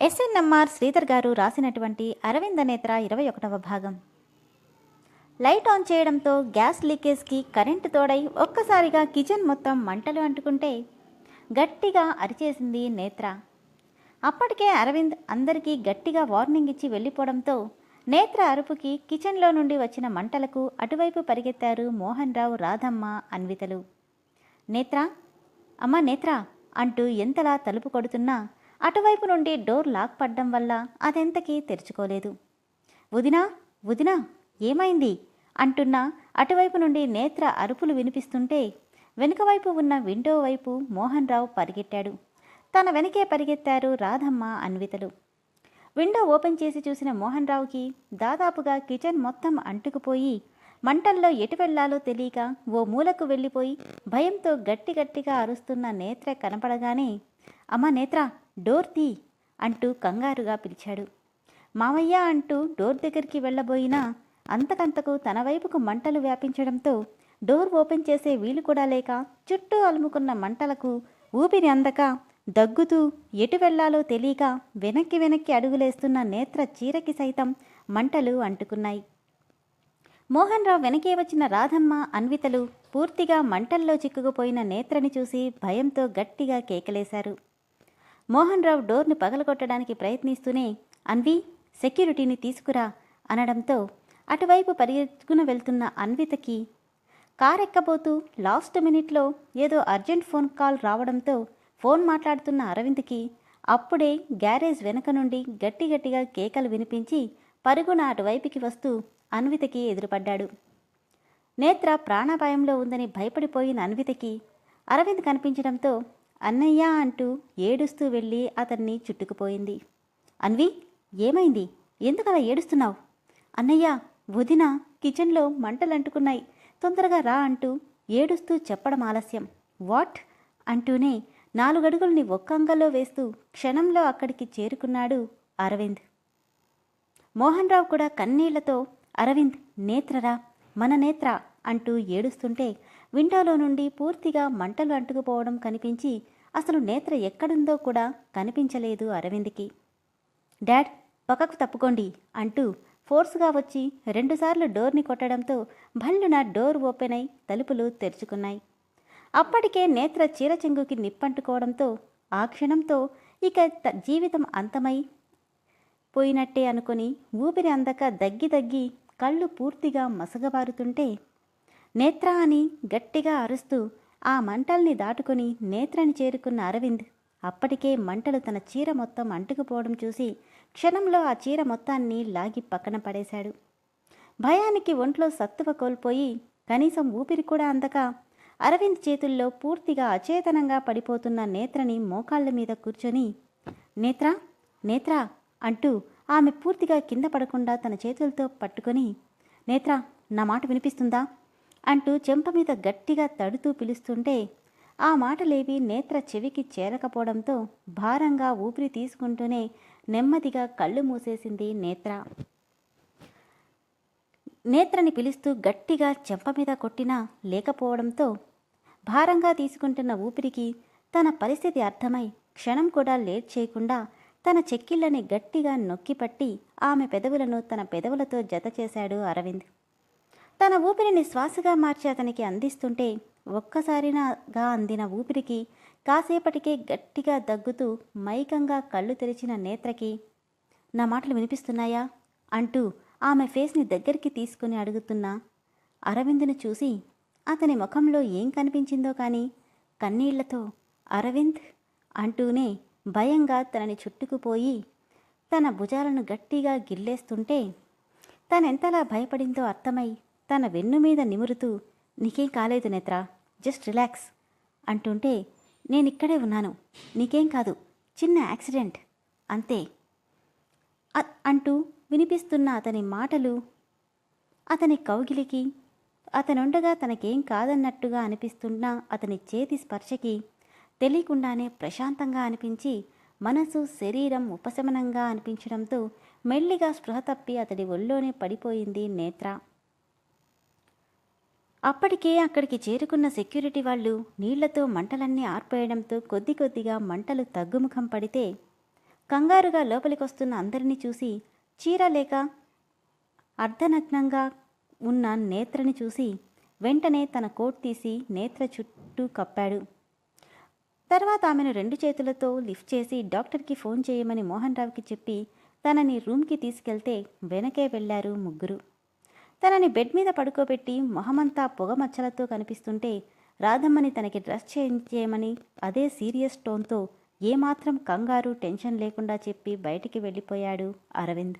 SNMR Sridhar గారు రాసినటువంటి అరవింద నేత్ర ఇరవై ఒకటవ భాగం. లైట్ ఆన్ చేయడంతో గ్యాస్ లీకేజ్కి కరెంటు తోడై ఒక్కసారిగా కిచెన్ మొత్తం మంటలు అంటుకుంటే గట్టిగా అరిచేసింది నేత్ర. అప్పటికే అరవింద్ అందరికీ గట్టిగా వార్నింగ్ ఇచ్చి వెళ్ళిపోవడంతో నేత్ర అరుపుకి కిచెన్లో నుండి వచ్చిన మంటలకు అటువైపు పరిగెత్తారు మోహన్ రావు రాధమ్మ అన్వితలు. నేత్ర అమ్మ నేత్ర అంటూ ఎంతలా తలుపు కొడుతున్నా అటువైపు నుండి డోర్ లాక్ పడ్డం వల్ల అదెంతకీ తెరుచుకోలేదు. వదినా వదినా ఏమైంది? అంటున్నా అటువైపు నుండి నేత్ర అరుపులు వినిపిస్తుంటే వెనుక వైపు ఉన్న విండో వైపు మోహన్ రావు పరిగెట్టాడు. తన వెనకే పరిగెత్తారు రాధమ్మ అన్వితలు. విండో ఓపెన్ చేసి చూసిన మోహన్ రావుకి దాదాపుగా కిచెన్ మొత్తం అంటుకుపోయి మంటల్లో ఎటు వెళ్ళాలో తెలియక ఓ మూలకు వెళ్ళిపోయి భయంతో గట్టి గట్టిగా అరుస్తున్న నేత్ర కనపడగానే అమ్మా నేత్ర డోర్ తీ అంటూ కంగారుగా పిలిచాడు. మామయ్య అంటూ డోర్ దగ్గరికి వెళ్ళబోయినా అంతకంతకు తన వైపుకు మంటలు వ్యాపించడంతో డోర్ ఓపెన్ చేసే వీలు కూడా లేక చుట్టూ అలుముకున్న మంటలకు ఊపిరి అందక దగ్గుతూ ఎటు వెళ్ళాలో తెలియక వెనక్కి వెనక్కి అడుగులేస్తున్న నేత్ర చీరకి సైతం మంటలు అంటుకున్నాయి. మోహన్ రావు వెనకే వచ్చిన రాధమ్మ అన్వితలు పూర్తిగా మంటల్లో చిక్కుకుపోయిన నేత్రని చూసి భయంతో గట్టిగా కేకలేశారు. మోహన్ రావు డోర్ను పగలగొట్టడానికి ప్రయత్నిస్తూనే అన్వి సెక్యూరిటీని తీసుకురా అనడంతో అటువైపు పరిగెత్తుకున వెళ్తున్న అన్వితకి కారెక్కబోతూ లాస్ట్ మినిట్లో ఏదో అర్జెంట్ ఫోన్ కాల్ రావడంతో ఫోన్ మాట్లాడుతున్న అరవింద్కి అప్పుడే గ్యారేజ్ వెనక నుండి గట్టి గట్టిగా కేకలు వినిపించి పరుగున అటువైపుకి వస్తూ అన్వితకి ఎదురుపడ్డాడు. నేత్ర ప్రాణాపాయంలో ఉందని భయపడిపోయిన అన్వితకి అరవింద్ కనిపించడంతో అన్నయ్య అంటూ ఏడుస్తూ వెళ్ళి అతన్ని చుట్టుకుపోయింది. అన్వి ఏమైంది? ఎందుకలా ఏడుస్తున్నావు? అన్నయ్య వదిన కిచెన్లో మంటలంటుకున్నాయి. తొందరగా రా అంటూ ఏడుస్తూ చెప్పడం ఆలస్యం. వాట్? అంటూనే నాలుగడుగుల్ని ఒక్కంగలో వేస్తూ క్షణంలో అక్కడికి చేరుకున్నాడు అరవింద్. మోహన్ రావు కూడా కన్నీళ్ళతో అరవింద్ నేత్రరా మన నేత్ర అంటూ ఏడుస్తుంటే విండోలో నుండి పూర్తిగా మంటలు అంటుకుపోవడం కనిపించి అసలు నేత్ర ఎక్కడుందో కూడా కనిపించలేదు అరవింద్కి. డాడ్ పక్కకు తప్పుకోండి అంటూ ఫోర్స్గా వచ్చి రెండుసార్లు డోర్ని కొట్టడంతో భల్లున డోర్ ఓపెన్ అయి తలుపులు తెరుచుకున్నాయి. అప్పటికే నేత్ర చీరచెంగుకి నిప్పంటుకోవడంతో ఆ క్షణంతో ఇక జీవితం అంతమై పోయినట్టే అనుకుని ఊపిరి అందక దగ్గి దగ్గి కళ్ళు పూర్తిగా మసగబారుతుంటే నేత్ర అని గట్టిగా అరుస్తూ ఆ మంటల్ని దాటుకుని నేత్రని చేరుకున్న అరవింద్ అప్పటికే మంటలు తన చీర మొత్తం అంటుకుపోవడం చూసి క్షణంలో ఆ చీర మొత్తాన్ని లాగి పక్కన పడేశాడు. భయానికి ఒంట్లో సత్తువ కోల్పోయి కనీసం ఊపిరి కూడా అందక అరవింద్ చేతుల్లో పూర్తిగా అచేతనంగా పడిపోతున్న నేత్రని మోకాళ్ళ మీద కూర్చొని నేత్ర నేత్ర అంటూ ఆమె పూర్తిగా కింద పడకుండా తన చేతులతో పట్టుకొని నేత్ర నా మాట వినిపిస్తుందా? అంటూ చెంప మీద గట్టిగా తడుతూ పిలుస్తుంటే ఆ మాటలేవి నేత్ర చెవికి చేరకపోవడంతో భారంగా ఊపిరి తీసుకుంటూనే నెమ్మదిగా కళ్ళు మూసేసింది నేత్ర. నేత్రని పిలుస్తూ గట్టిగా చెంప మీద కొట్టినా లేకపోవడంతో భారంగా తీసుకుంటున్న ఊపిరికి తన పరిస్థితి అర్థమై క్షణం కూడా లేట్ చేయకుండా తన చెక్కిళ్ళని గట్టిగా నొక్కిపట్టి ఆమె పెదవులను తన పెదవులతో జత చేశాడు అరవింద్. తన ఊపిరిని శ్వాసగా మార్చి అతనికి అందిస్తుంటే ఒక్కసారిగా అందిన ఊపిరికి కాసేపటికే గట్టిగా దగ్గుతూ మైకంగా కళ్ళు తెరిచిన నేత్రకి నా మాటలు వినిపిస్తున్నాయా? అంటూ ఆమె ఫేస్ని దగ్గరికి తీసుకుని అడుగుతున్న అరవింద్ను చూసి అతని ముఖంలో ఏం కనిపించిందో కానీ కన్నీళ్ళతో అరవింద్ అంటూనే భయంగా తనని చుట్టుకుపోయి తన భుజాలను గట్టిగా గిల్లేస్తుంటే తనెంతలా భయపడిందో అర్థమై తన వెన్ను మీద నిమురుతూ నీకేం కాలేదు నేత్ర జస్ట్ రిలాక్స్ అంటుంటే నేనిక్కడే ఉన్నాను నీకేం కాదు చిన్న యాక్సిడెంట్ అంతే అంటూ వినిపిస్తున్న అతని మాటలు అతని కౌగిలికి అతనుండగా తనకేం కాదన్నట్టుగా అనిపిస్తున్న అతని చేతి స్పర్శకి తెలియకుండానే ప్రశాంతంగా అనిపించి మనసు శరీరం ఉపశమనంగా అనిపించడంతో మెల్లిగా స్పృహ తప్పి అతడి ఒళ్ళోనే పడిపోయింది నేత్ర. అప్పటికే అక్కడికి చేరుకున్న సెక్యూరిటీ వాళ్ళు నీళ్ళతో మంటలన్నీ ఆర్పేయడంతో కొద్ది కొద్దిగా మంటలు తగ్గుముఖం పడితే కంగారుగా లోపలికొస్తున్న అందరినీ చూసి చీర లేక అర్ధనగ్నంగా ఉన్న నేత్రని చూసి వెంటనే తన కోట్ తీసి నేత్ర చుట్టూ కప్పాడు. తర్వాత ఆమెను రెండు చేతులతో లిఫ్ట్ చేసి డాక్టర్కి ఫోన్ చేయమని మోహన్ రావుకి చెప్పి తనని రూమ్కి తీసుకెళ్తే వెనకే వెళ్ళారు ముగ్గురు. తనని బెడ్ మీద పడుకోబెట్టి మొహమంతా పొగమచ్చలతో కనిపిస్తుంటే రాధమ్మని తనకి డ్రెస్ చేంజ్ చేయమని అదే సీరియస్ టోన్తో ఏమాత్రం కంగారు టెన్షన్ లేకుండా చెప్పి బయటికి వెళ్ళిపోయాడు అరవింద్.